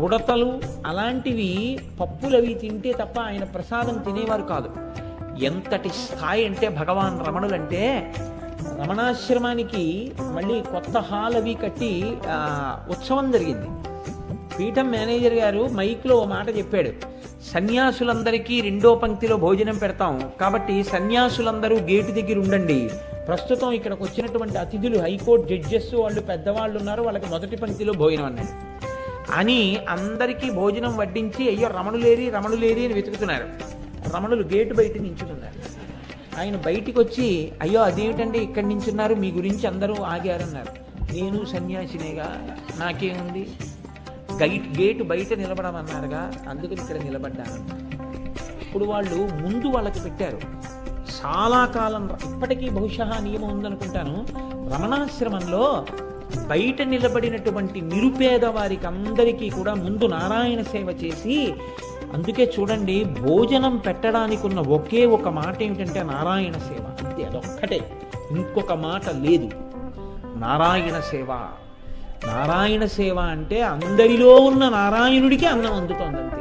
ఉడతలు అలాంటివి పప్పులవి తింటే తప్ప ఆయన ప్రసాదం తినేవారు కాదు. ఎంతటి స్థాయి అంటే భగవాన్ రమణులంటే రమణాశ్రమానికి మళ్ళీ కొత్త హాల్ అవి కట్టి ఉత్సవం జరిగింది. పీఠం మేనేజర్ గారు మైక్లో ఓ మాట చెప్పాడు. సన్యాసులందరికీ రెండో పంక్తిలో భోజనం పెడతాం. కాబట్టి సన్యాసులందరూ గేటు దగ్గర ఉండండి. ప్రస్తుతం ఇక్కడికి వచ్చినటువంటి అతిథులు హైకోర్టు జడ్జెస్ వాళ్ళు పెద్దవాళ్ళు ఉన్నారు. వాళ్ళకి మొదటి పంక్తిలో భోజనం అన్నాడు. అని అందరికీ భోజనం వడ్డించి అయ్యో రమణులేరి రమణులేరి అని వెతుకుతున్నారు. రమణులు గేటు బయట నించుతున్నారు. ఆయన బయటికి వచ్చి అయ్యో అదేమిటండి ఇక్కడి నించున్నారు? మీ గురించి అందరూ ఆగారన్నారు. నేను సన్యాసినేగా నాకేముంది? గైట్ గేటు బయట నిలబడమన్నారుగా అందుకని ఇక్కడ నిలబడ్డాను. ఇప్పుడు వాళ్ళు ముందు వాళ్ళకి పెట్టారు. చాలా కాలం ఇప్పటికీ బహుశా నియమం ఉందనుకుంటాను. రమణాశ్రమంలో బయట నిలబడినటువంటి నిరుపేద వారికి అందరికీ కూడా ముందు నారాయణ సేవ చేసి అందుకే చూడండి భోజనం పెట్టడానికి ఉన్న ఒకే ఒక మాట ఏమిటంటే నారాయణ సేవ. అంతే అదొక్కటే. ఇంకొక మాట లేదు. నారాయణ సేవ. నారాయణ సేవ అంటే అందరిలో ఉన్న నారాయణుడికి అన్నం అందుతోంది అంతే